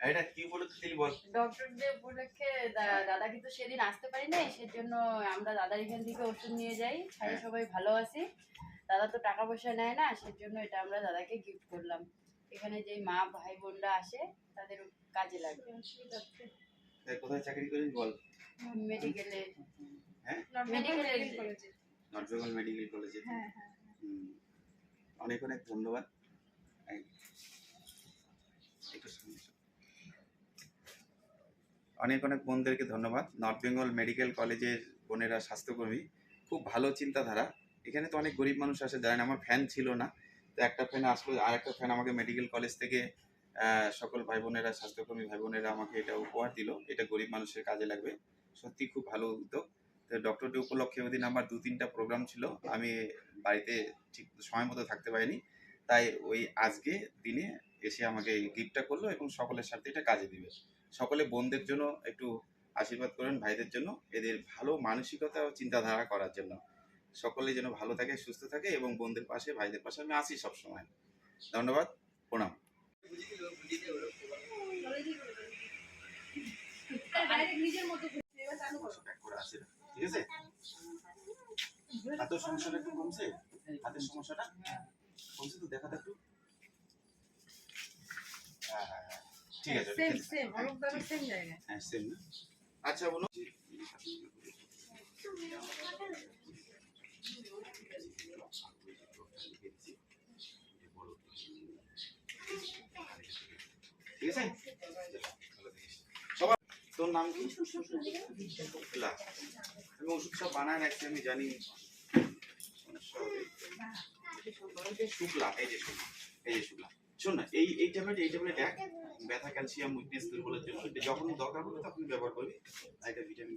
এটা কি উপলক্ষে বল। ডক্টর ডে উপলক্ষে দাদা কিন্তু সেদিন আসতে পারি নাই সেজন্য আমরা দাদার এখান থেকে ওষুধ নিয়ে যাই খাই হ্যাঁ। সবাই ভালো আছি। দাদা তো টাকা পয়সা নেয় না সেজন্য এটা আমরা দাদাকে গিফট করলাম। এখানে যে মা ভাই বোনরা আসে তাদের কাজে লাগবে তা কোথায় চাকরি করিস বল। মেডিকেলে। হ্যাঁ? মেডিকেলে নর্থ বেঙ্গল মেডিকেল কলেজে হ্যাঁ, হুম। অনেক অনেক ধন্যবাদ এই- একটু সামনে এসো। অনেক অনেক বোনদেরকে ধন্যবাদ। নর্থ বেঙ্গল মেডিকেল কলেজের বোনেরা, স্বাস্থ্যকর্মী, খুব ভালো চিন্তাধারা। এখানে তো অনেক গরিব মানুষ আসে, জানেন আমার ফ্যান ছিল না। তো একটা ফ্যান আসলো আর একটা ফ্যান আমাকে মেডিকেল কলেজ থেকে সকল ভাই বোনেরা, স্বাস্থ্যকর্মী ভাই বোনেরা আমাকে এটা উপহার দিল। এটা গরিব মানুষের কাজে লাগবে। সত্যি খুব ভালো উদ্যোগ। তো ডক্টর ডে উপলক্ষে ওদিন আমার দু তিনটা প্রোগ্রাম ছিল। আমি বাড়িতে ঠিক সময় মতো থাকতে পারিনি। তাই ওই আজকে দিনে এসে আমাকে এই গিফটটা করল এবং সকলের সাথে এটা কাজে দিবে। সকলে বোনদের জন্য একটু আশীর্বাদ করেন ভাইদের জন্য এদের ভালো মানসিকতা ও চিন্তাধারা করার জন্য। সকলে যেন ভালো থাকে সুস্থ থাকে এবং বোনদের পাশে ভাইদের পাশে আমি আসি সবসময়। ধন্যবাদ প্রণাম। ঠিক আছে? হাতের সমস্যাটা একটু কমছে? হাতের সমস্যাটা? একটু হ্যাঁ, হ্যাঁ, হ্যাঁ। ঠিক আছে হ্যাঁ সেম না? আচ্ছা বলুন। ঠিক আছে? সবার তোর নাম কি? আমি ওষুধ সব বানায় রাখছি আমি জানি সমস্যা হবে। এই যে এই যে শোন না, এই ব্যথা ক্যালসিয়াম উইকনেস দুর্বলের জন্য, যখন দরকার হবে তখন ব্যবহার করবে, আর এটা ভিটামিন